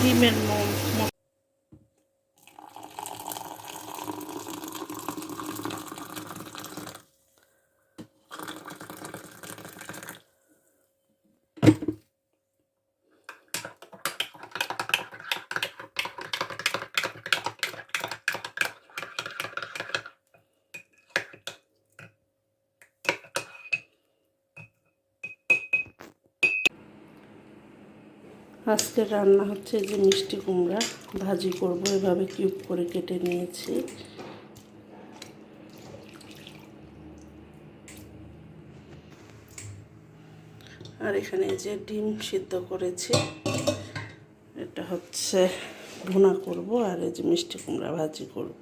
ডিমের ম- ম- আজকের রান্না হচ্ছে যে মিষ্টি কুমড়া। ভাজি করব, এভাবে কিউব করে কেটে নিয়েছি। আর এখানে যে ডিম সিদ্ধ করেছি। এটা হচ্ছে ভুনা করব আর এই যে মিষ্টি কুমড়া ভাজি করব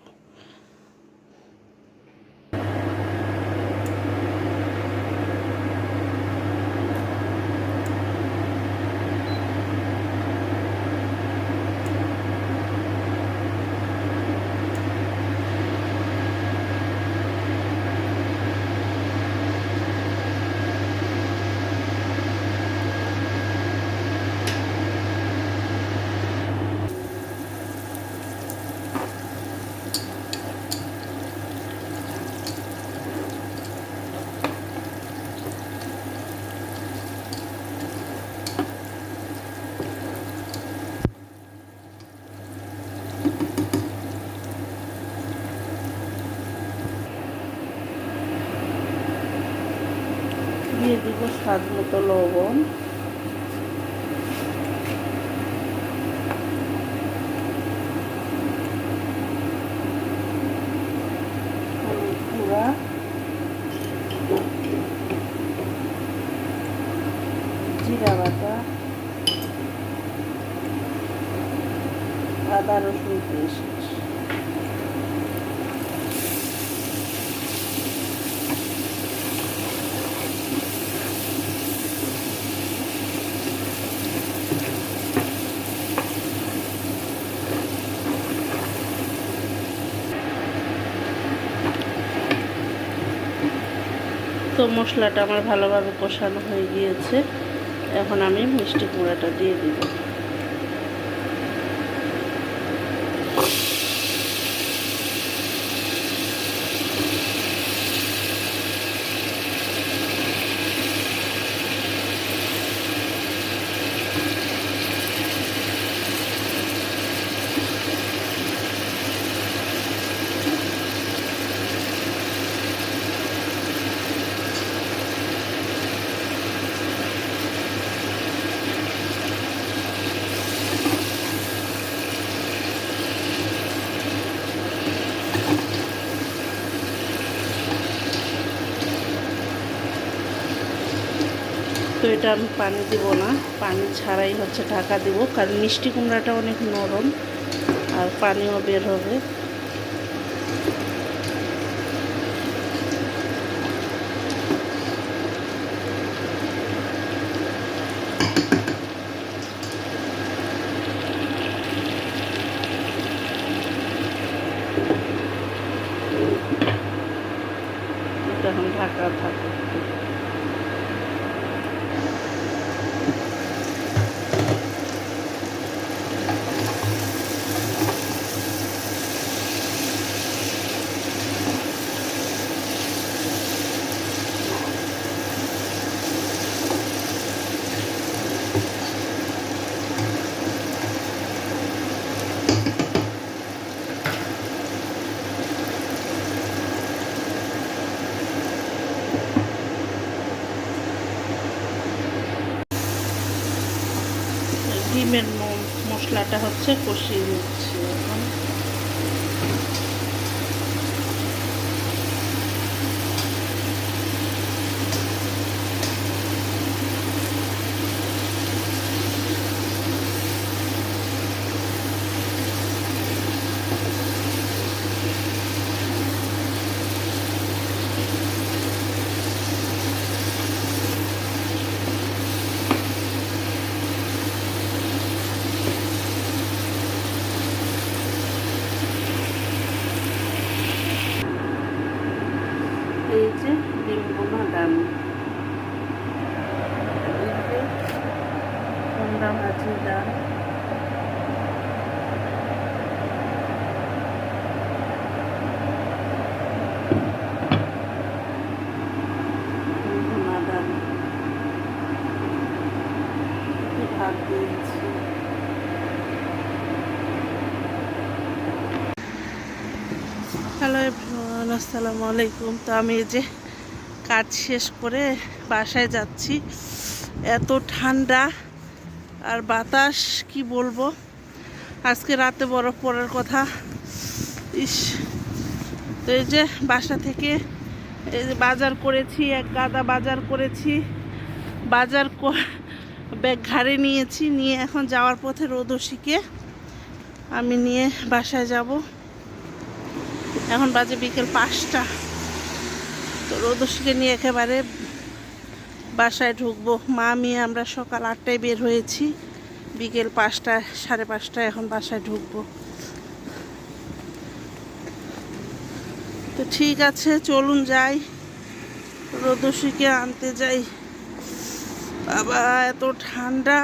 দিয়ে দিব স্বাদ মতো লবণ আদা রসুন পেস্ট তো মশলাটা আমার ভালোভাবে কষানো হয়ে গিয়েছে। এখন আমি মিষ্টি কুমড়াটা দিয়ে দিব। এটা আমি পানি দিব না। পানি ছাড়াই হচ্ছে ঢাকা দিব। কারণ মিষ্টি কুমড়াটা অনেক নরম আর পানিও বের হবে এটা এখন ঢাকা থাকে ডিমের মশলাটা হচ্ছে কষিয়ে নিচ্ছি। দাম কম দাম আছে দাম হ্যালো আসসালামু আলাইকুম। তো আমি যে কাজ শেষ করে বাসায় যাচ্ছি। এত ঠান্ডা আর বাতাস, কি বলব? আজকে রাতে বরফ পড়ার কথা। ইস, তো এই যে বাসা থেকে এই যে বাজার করেছি, এক গাদা বাজার করেছি। বাজার ব্যাগ ঘাড়ে নিয়েছি, নিয়ে এখন যাওয়ার পথে রোদসিকে আমি নিয়ে বাসায় যাব। এখন বাজে বিকেল পাঁচটা। তো রোদসিকে নিয়ে একেবারে বাসায় ঢুকবো। মা আমি আমরা সকাল আটটায় বের হয়েছি। বিকেল পাঁচটা, সাড়ে পাঁচটায় এখন বাসায় ঢুকবো। তো ঠিক আছে, চলুন যাই। রোদসিকে আনতে যাই। বাবা, এত ঠান্ডা।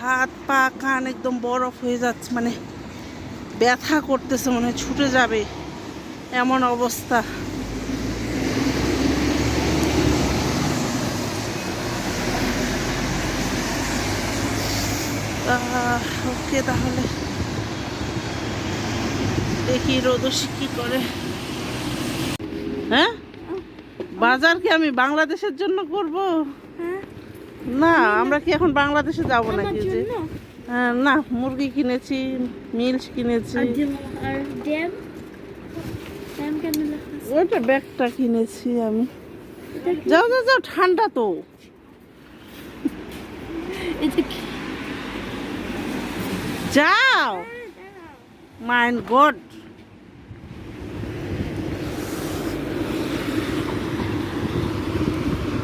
হাত, পা, কান একদম বরফ হয়ে যাচ্ছে মানে ব্যথা করতেছে, মনে হয় ছুটে যাবে। এমন অবস্থা। ওকে তাহলে দেখি রোদসি কি করে। হ্যাঁ? বাজার কি আমি বাংলাদেশের জন্য করব? হ্যাঁ। না আমরা কি এখন বাংলাদেশে যাব নাকি যে? হ্যাঁ, না মুরগি কিনেছি মিল্স কিনেছি? ওইটা ব্যাগটা কিনেছি আমি। যাও যাও যাও ঠান্ডা তো। এটা কি? যাও। My god.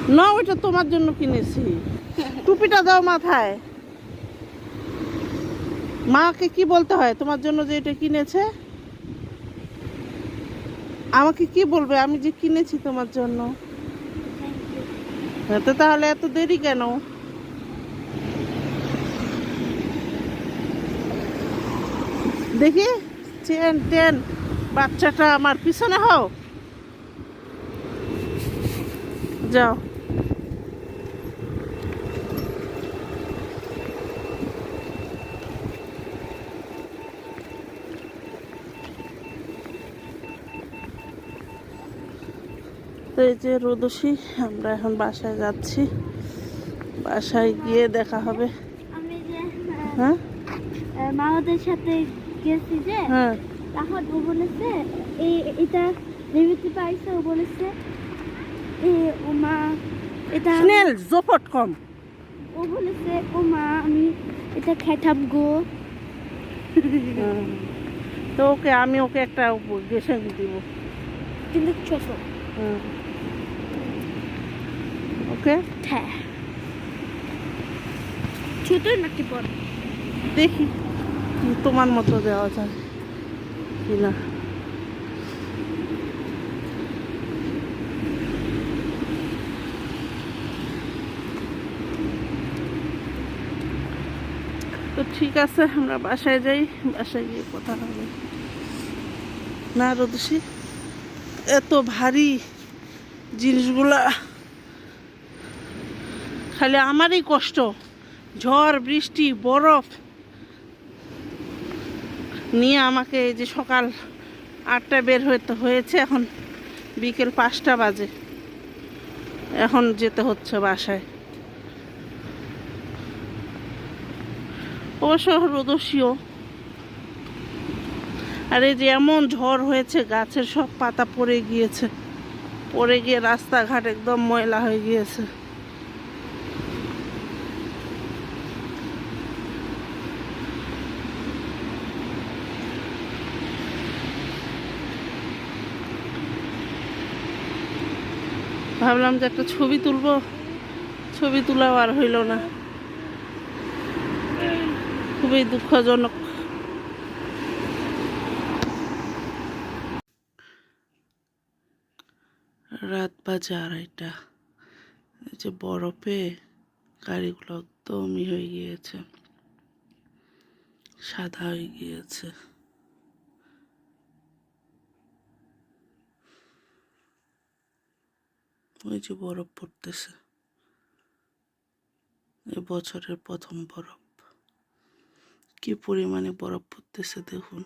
না ওইটা তোমার জন্য কিনেছি। টুপিটা দাও মাথায়। মাকে কি বলতে হয়? তোমার জন্য যে এটা কিনেছে? আমাকে কি বলবে? আমি যে কিনেছি তোমার জন্য। হ্যাঁ, তো তাহলে এত দেরি কেন? দেখি? চেন টেন। বাচ্চাটা আমার পিছনে হও। যাও। তো এই যে রোদসী আমরা এখন বাসায় যাচ্ছি। বাসায় গিয়ে দেখা হবে। হ্যাঁ? আহ, মা সাথে গেছি যে হ্যাঁ। তখন ও বলেছে এটা রেমিতে পাইছে ও বলেছে এ ও মা এটা স্নেল জোপট কম। ও বলেছে ও মা আমি এটা খাইতাম গো। তো ওকে আমি ওকে একটা গেসে দিব। কিন্তু ছোট হুম। ওকে? হ্যাঁ। ছোট নাকি বড় দেখি। তোমার মতো দেওয়া যায়। কিনা। তো ঠিক আছে, আমরা বাসায় যাই, বাসায় গিয়ে কথা হবে। না রদুষি এত ভারী জিনিসগুলা। খালি আমারই কষ্ট। ঝড়, বৃষ্টি, বরফ নিয়ে আমাকে এই যে সকাল আটটায় বের হতে হয়েছে, এখন বিকেল পাঁচটা বাজে। এখন যেতে হচ্ছে বাসায়। অবশ্য রোদসীয় আর এই যে এমন ঝড় হয়েছে, গাছের সব পাতা পড়ে গিয়েছে। পড়ে গিয়ে রাস্তাঘাট একদম ময়লা হয়ে গিয়েছে। ভাবলাম যে একটা ছবি তুলবো। ছবি তোলাও আর হইল না। খুবই দুঃখজনক। রাত বাজে আড়াইটা। যে বরফে গাড়িগুলো একদমই হয়ে গিয়েছে। সাদা হয়ে গিয়েছে। ওই যে বরফ পড়তেছে এ বছরের প্রথম বরফ। কি পরিমাণে বরফ পড়তেছে দেখুন।